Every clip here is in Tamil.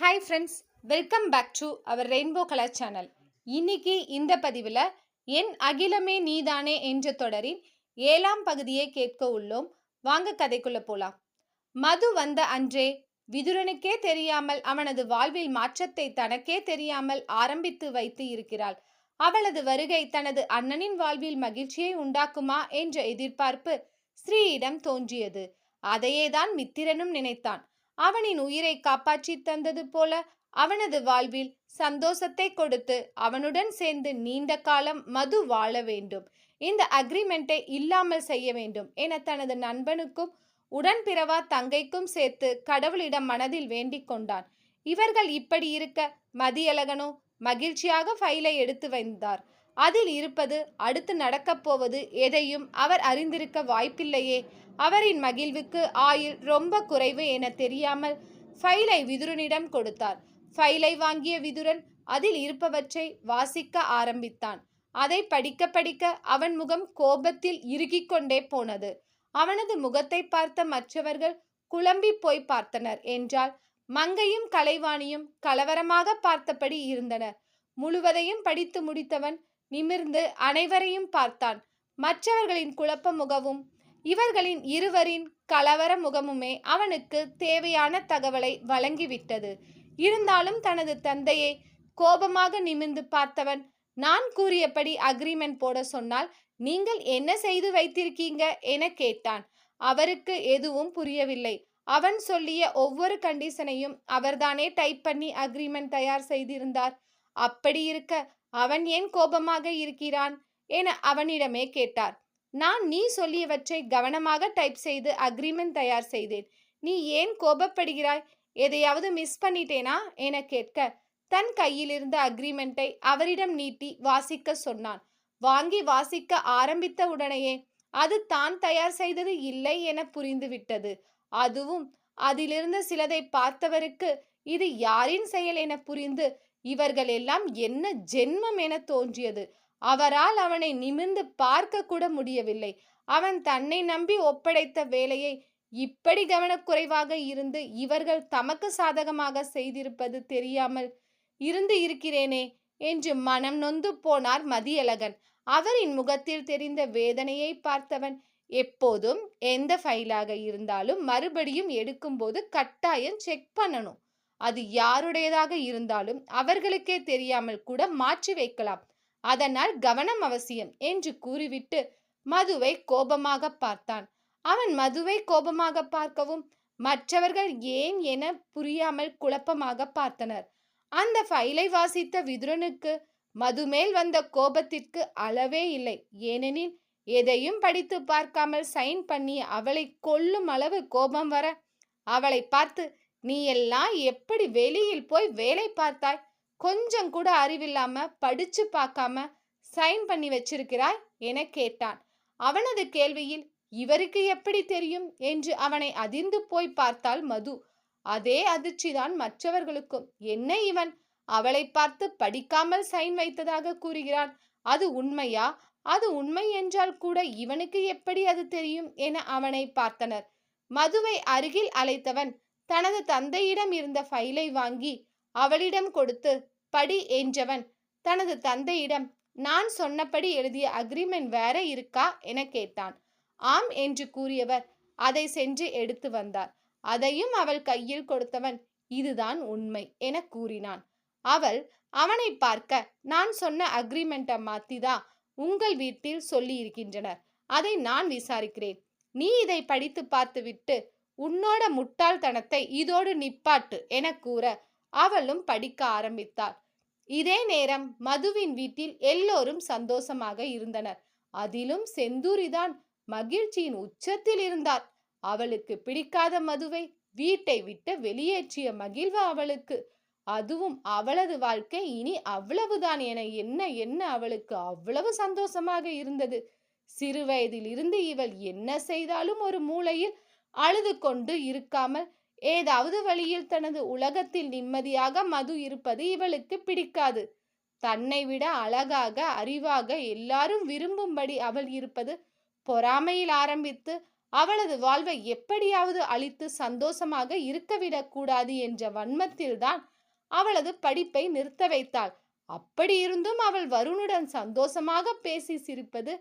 Hi friends welcome back to our rainbow colour channel இன்னைக்கு இந்த பதிவில் என் அகிலமே நீதானே என்ற தொடரின் ஏழாம் பகுதியை கேட்க உள்ளோம். வாங்க கதைக்குள்ள போலாம். மது வந்த அன்றே விதுரனுக்கே தெரியாமல் அவனது வாழ்வில் மாற்றத்தை தனக்கே தெரியாமல் ஆரம்பித்து வைத்து இருக்கிறாள். அவளது வருகை தனது அண்ணனின் வாழ்வில் மகிழ்ச்சியை உண்டாக்குமா என்ற எதிர்பார்ப்பு ஸ்ரீயிடம் தோன்றியது. அதையேதான் மித்திரனும் நினைத்தான். அவனின் உயிரை காப்பாற்றி தந்தது போல அவனது வாழ்வில் சந்தோஷத்தை கொடுத்து அவனுடன் சேர்ந்து நீண்ட காலம் மது வாழ வேண்டும். இந்த அக்ரிமெண்ட்டை இல்லாமல் செய்ய வேண்டும் என தனது நண்பனுக்கும் உடன்பிறவா தங்கைக்கும் சேர்த்து கடவுளிடம் மனதில் வேண்டிக் கொண்டான். இவர்கள் இப்படி இருக்க மதியழகனோ மகிழ்ச்சியாக ஃபைலை எடுத்து வந்தார். அதில் இருப்பது அடுத்து நடக்கப் போவது எதையும் அவர் அறிந்திருக்க வாய்ப்பில்லையே. அவரின் மகிழ்வுக்கு ஆயுள் ரொம்ப குறைவு என தெரியாமல் ஃபைலை விதுரனிடம் கொடுத்தார். ஃபைலை வாங்கிய விதுரன் அதில் இருப்பவற்றை வாசிக்க ஆரம்பித்தான். அதை படிக்க படிக்க அவன் முகம் கோபத்தில் இறுகிக் கொண்டே போனது. அவனது முகத்தை பார்த்த மற்றவர்கள் குழம்பி போய் பார்த்தனர் என்றால் மங்கையும் கலைவாணியும் கலவரமாக பார்த்தபடி இருந்தனர். முழுவதையும் படித்து முடித்தவன் நிமிர்ந்து அனைவரையும் பார்த்தான். மற்றவர்களின் குழப்ப முகமும் இவர்களின் இருவரின் கலவர முகமுமே அவனுக்கு தேவையான தகவலை வழங்கிவிட்டது. இருந்தாலும் தனது தந்தையை கோபமாக நிமிர்ந்து பார்த்தவன் நான் கூறியபடி அக்ரிமெண்ட் போட சொன்னால் நீங்கள் என்ன செய்து வைத்திருக்கீங்க? என கேட்டான். அவருக்கு எதுவும் புரியவில்லை. அவன் சொல்லிய ஒவ்வொரு கண்டிஷனையும் அவர்தானே டைப் பண்ணி அக்ரிமெண்ட் தயார் செய்திருந்தார். அப்படி இருக்க அவன் ஏன் கோபமாக இருக்கிறான்? என அவனிடமே கேட்டார். நான் நீ சொல்லியவற்றை கவனமாக டைப் செய்து அக்ரிமெண்ட் தயார் செய்தேன். நீ ஏன் கோபப்படுகிறாய்? எதையாவது மிஸ் பண்ணிட்டேனா? என கேட்க தன் கையிலிருந்த அக்ரிமெண்ட்டை அவரிடம் நீட்டி வாசிக்க சொன்னான். வாங்கி வாசிக்க ஆரம்பித்த உடனேயே அது தான் தயார் செய்தது இல்லை என புரிந்துவிட்டது. அதுவும் அதிலிருந்த சிலதை பார்த்தவருக்கு இது யாரின் செயல் என புரிந்து இவர்கள் எல்லாம் என்ன ஜென்மம் என தோன்றியது. அவரால் அவனை நிமிர்ந்து பார்க்க கூட முடியவில்லை. அவன் தன்னை நம்பி ஒப்படைத்த வேலையை இப்படி கவனக்குறைவாக இருந்து இவர்கள் தமக்கு சாதகமாக செய்திருப்பது தெரியாமல் இருந்து இருக்கிறேனே என்று மனம் நொந்து போனார் மதியழகன். அவரின் முகத்தில் தெரிந்த வேதனையை பார்த்தவன் எப்போதும் எந்த ஃபைலாக இருந்தாலும் மறுபடியும் எடுக்கும்போது கட்டாயம் செக் பண்ணணும். அது யாருடையதாக இருந்தாலும் அவர்களுக்கே தெரியாமல் கூட மாற்றி வைக்கலாம். அதனால் கவனம் அவசியம் என்று கூறிவிட்டு மதுவை கோபமாக பார்த்தான். அவன் மதுவை கோபமாக பார்க்கவும் மற்றவர்கள் ஏன் என புரியாமல் குழப்பமாக பார்த்தனர். அந்த ஃபைலை வாசித்த விதுரனுக்கு மது மேல் வந்த கோபத்திற்கு அளவே இல்லை. ஏனெனில் எதையும் படித்து பார்க்காமல் சைன் பண்ணி அவளை கொல்லும் அளவு கோபம் வர அவளை பார்த்து நீ எல்லாம் எப்படி வெளியில் போய் வேலை பார்த்தாய்? கொஞ்சம் கூட அறிவில்லாம படிச்சு பார்க்காம சைன் பண்ணி வச்சிருக்கிறாய்? என கேட்டான். அவனது கேள்வியில் இவருக்கு எப்படி தெரியும்? என்று அவனை அதிர்ந்து போய் பார்த்தாள் மது. அதே அதிர்ச்சிதான் மற்றவர்களுக்கும். என்ன இவன்? அவளை பார்த்து படிக்காமல் சைன் வைத்ததாக கூறுகிறான். அது உண்மையா? அது உண்மை என்றால் கூட இவனுக்கு எப்படி அது தெரியும்? என அவனை பார்த்தனர். மதுவை அருகில் அழைத்தவன் தனது தந்தையிடம் இருந்த ஃபைலை வாங்கி அவளிடம் கொடுத்து படி என்றவன் தனது தந்தையிடம் நான் சொன்னபடி எழுதிய அக்ரிமெண்ட் வேற இருக்கா? என கேட்டான். ஆம் என்று கூறியவர் அதை சென்று எடுத்து வந்தார். அதையும் அவள் கையில் கொடுத்தவன் இதுதான் உண்மை என கூறினான். அவள் அவனை பார்க்க நான் சொன்ன அக்ரிமெண்ட்டை மாத்திதான் உங்கள் வீட்டில் சொல்லி இருக்கின்றனர் அதை நான் விசாரிக்கிறேன். நீ இதை படித்து பார்த்துவிட்டு உன்னோட முட்டாள்தனத்தை இதோடு நிப்பாட்டு என கூற அவளும் படிக்க ஆரம்பித்தாள். இதே நேரம் மதுவின் வீட்டில் எல்லோரும் சந்தோஷமாக இருந்தனர். அதிலும் செந்தூரிதான் மகிழ்ச்சியின் உச்சத்தில் இருந்தார். அவளுக்கு பிடிக்காத மதுவை வீட்டை விட்டு வெளியேற்றிய மகிழ்வு அவளுக்கு. அதுவும் அவளது வாழ்க்கை இனி அவ்வளவுதான் என என்ன என்ன அவளுக்கு அவ்வளவு சந்தோஷமாக இருந்தது. சிறு இருந்து இவள் என்ன செய்தாலும் ஒரு மூலையில் அழுது கொண்டு இருக்காமல் ஏதாவது வழியில் தனது உலகத்தில் நிம்மதியாக மது இருப்பது இவளுக்கு பிடிக்காது. தன்னை விட அழகாக அறிவாக எல்லாரும் விரும்பும்படி அவள் இருப்பது பொறாமையில் ஆரம்பித்து அவளது வாழ்வை எப்படியாவது அழித்து சந்தோஷமாக இருக்கவிடக் கூடாது என்ற வன்மத்தில்தான் அவளது படிப்பை நிறுத்த வைத்தாள். அப்படி இருந்தும் அவள் வருணுடன் சந்தோஷமாக பேசி சிரிப்பது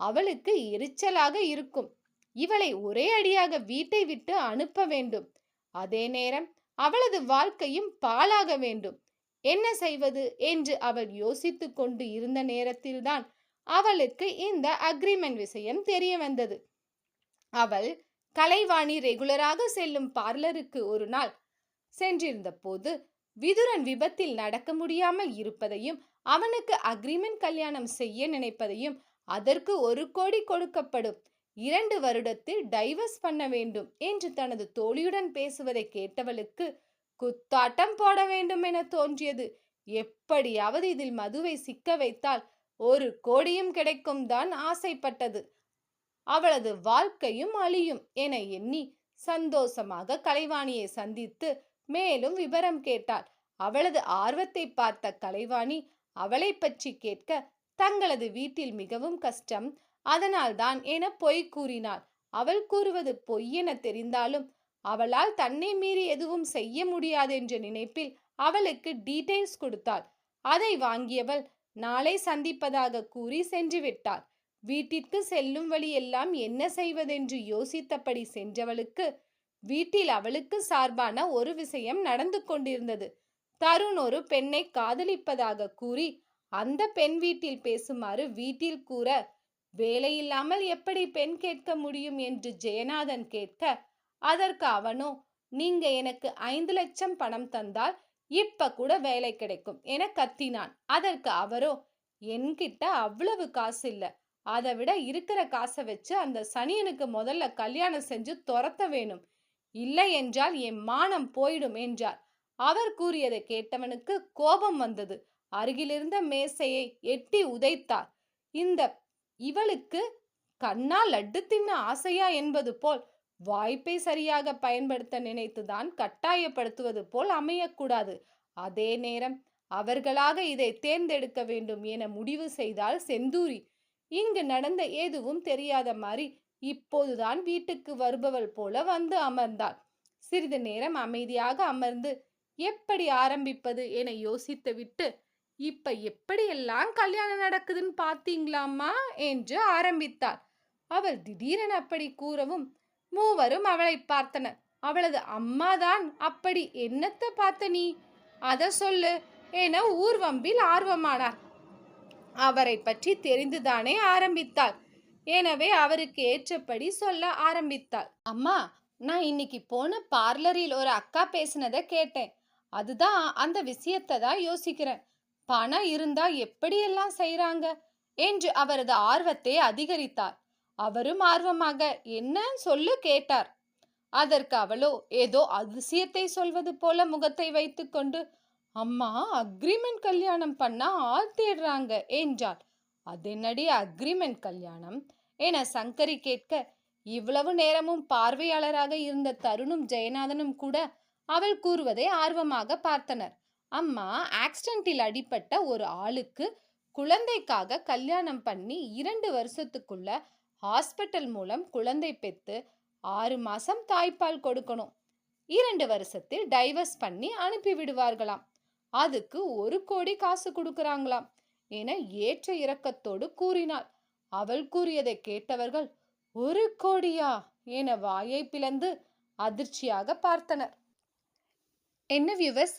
அவளுக்கு எரிச்சலாக இருக்கும். இவளை ஒரே அடியாக வீட்டை விட்டு அனுப்ப வேண்டும். அதே நேரம் அவளது வாழ்க்கையும் பாழாக வேண்டும். என்ன செய்வது? என்று அவள் யோசித்துக் கொண்டு இருந்த நேரத்தில்தான் அவளுக்கு இந்த அக்ரிமெண்ட் விஷயம் தெரிய வந்தது. அவள் கலைவாணி ரெகுலராக செல்லும் பார்லருக்கு ஒரு நாள் சென்றிருந்த போது விதுரன் விபத்தில் நடக்க முடியாமல் இருப்பதையும் அவனுக்கு அக்ரிமெண்ட் கல்யாணம் செய்ய நினைப்பதையும் அதற்கு ஒரு கோடி கொடுக்கப்படும். இரண்டு வருடத்தில் டைவர்ஸ் பண்ண வேண்டும் என்று தனது தோழியுடன் பேசுவதை கேட்டவளுக்கு குத்தாட்டம் போட வேண்டும் என தோன்றியது. எப்படியாவது இதில் மதுவை சிக்க வைத்தால் ஒரு கோடியும் கிடைக்கும் தான் ஆசைப்பட்டது. அவளது வாழ்க்கையும் அழியும் என எண்ணி சந்தோஷமாக கலைவாணியை சந்தித்து மேலும் விவரம் கேட்டாள். அவளது ஆர்வத்தை பார்த்த கலைவாணி அவளை பற்றி கேட்க தங்களது வீட்டில் மிகவும் கஷ்டம். அதனால்தான் என பொய் கூறினாள். அவள் கூறுவது பொய் என தெரிந்தாலும் அவளால் தன்னை மீறி எதுவும் செய்ய முடியாது என்ற நினைப்பில் அவளுக்கு டீடைல்ஸ் கொடுத்தாள். அதை வாங்கியவள் நாளை சந்திப்பதாக கூறி சென்று விட்டாள். வீட்டிற்கு செல்லும் வழியெல்லாம் என்ன செய்வதென்று யோசித்தபடி சென்றவளுக்கு வீட்டில் அவளுக்கு சார்பான ஒரு விஷயம் நடந்து கொண்டிருந்தது. தருண் ஒரு பெண்ணை காதலிப்பதாக கூறி அந்த பெண் வீட்டில் பேசுமாறு வீட்டில் கூற வேலையில்லாமல் எப்படி பெண் கேட்க முடியும் என்று ஜெயநாதன் கேட்க அதற்கு அவனோ நீங்க எனக்கு ஐந்து லட்சம் பணம் தந்தால் இப்ப கூட வேலை கிடைக்கும் என கத்தினான். அதற்கு அவரோ என்கிட்ட அவ்வளவு காசு இல்ல அதை விட இருக்கிற காசை வச்சு அந்த சனியனுக்கு முதல்ல கல்யாணம் செஞ்சு துரத்த வேணும். இல்லை என்றால் என் மானம் போயிடும் என்றார். அவர் கூறியதை கேட்டவனுக்கு கோபம் வந்தது. அருகிலிருந்த மேசையை எட்டி உதைத்தார். இந்த இவளுக்கு கண்ணா லட்டு தின்ன ஆசையா என்பது போல் வாய்ப்பை சரியாக பயன்படுத்த நினைத்துதான் கட்டாயப்படுத்துவது போல் அமையக்கூடாது. அதே நேரம் அவர்களாக இதை தேர்ந்தெடுக்க வேண்டும் என முடிவு செய்தால் செந்தூரி. இங்கு நடந்த எதுவும் தெரியாத மாதிரி இப்போதுதான் வீட்டுக்கு வருபவள் போல வந்து அமர்ந்தாள். சிறிது நேரம் அமைதியாக அமர்ந்து எப்படி ஆரம்பிப்பது? என யோசித்து விட்டு இப்ப எப்படியெல்லாம் கல்யாணம் நடக்குதுன்னு பார்த்தீங்களாமா என்று ஆரம்பித்தாள் அவள் திடீரென அப்படி கூறவும் மூவரும் அவளை பார்த்தனர். அவளது அம்மாதான் அப்படி என்னத்த பார்த்த நீ? அத சொல்லு என ஊர்வம்பில் ஆர்வமானார். அவரை பற்றி தெரிந்துதானே ஆரம்பித்தாள். எனவே அவருக்கு ஏற்றபடி சொல்ல ஆரம்பித்தாள். அம்மா நான் இன்னைக்கு போன பார்லரில் ஒரு அக்கா பேசினதை கேட்டேன். அதுதான் அந்த விஷயத்தை தான் யோசிக்கிறேன். பணம் இருந்தா எப்படியெல்லாம் செய்றாங்க? என்று அவரது ஆர்வத்தை அதிகரித்தார். அவரும் ஆர்வமாக என்ன? சொல்லு கேட்டார். அதற்கு அவளோ ஏதோ அதிசயத்தை சொல்வது போல முகத்தை வைத்துக்கொண்டு அம்மா அக்ரிமெண்ட் கல்யாணம் பண்ணா ஆள் தேடுறாங்க என்றாள். அதென்னடி அக்ரிமெண்ட் கல்யாணம்? என சங்கரி கேட்க இவ்வளவு நேரமும் பார்வையாளராக இருந்த தருணும் ஜெயநாதனும் கூட அவள் கூறுவதை ஆர்வமாக பார்த்தனர். அம்மா ஆக்சிடென்ட்டில் அடிபட்ட ஒரு ஆளுக்கு குழந்தைக்காக கல்யாணம் பண்ணி இரண்டு வருஷத்துக்குள்ள ஹாஸ்பிட்டல் மூலம் குழந்தை பெற்று ஆறு மாசம் தாய்ப்பால் கொடுக்கணும். இரண்டு வருஷத்தில் டைவர்ஸ் பண்ணி அனுப்பி விடுவார்களாம். அதுக்கு ஒரு கோடி காசு கொடுக்கறாங்களாம் என ஏற்ற இரக்கத்தோடு கூறினாள். அவள் கூறியதை கேட்டவர்கள் ஒரு கோடியா? என வாயை பிளந்து அதிர்ச்சியாக பார்த்தனர். என்ன வியூவர்ஸ்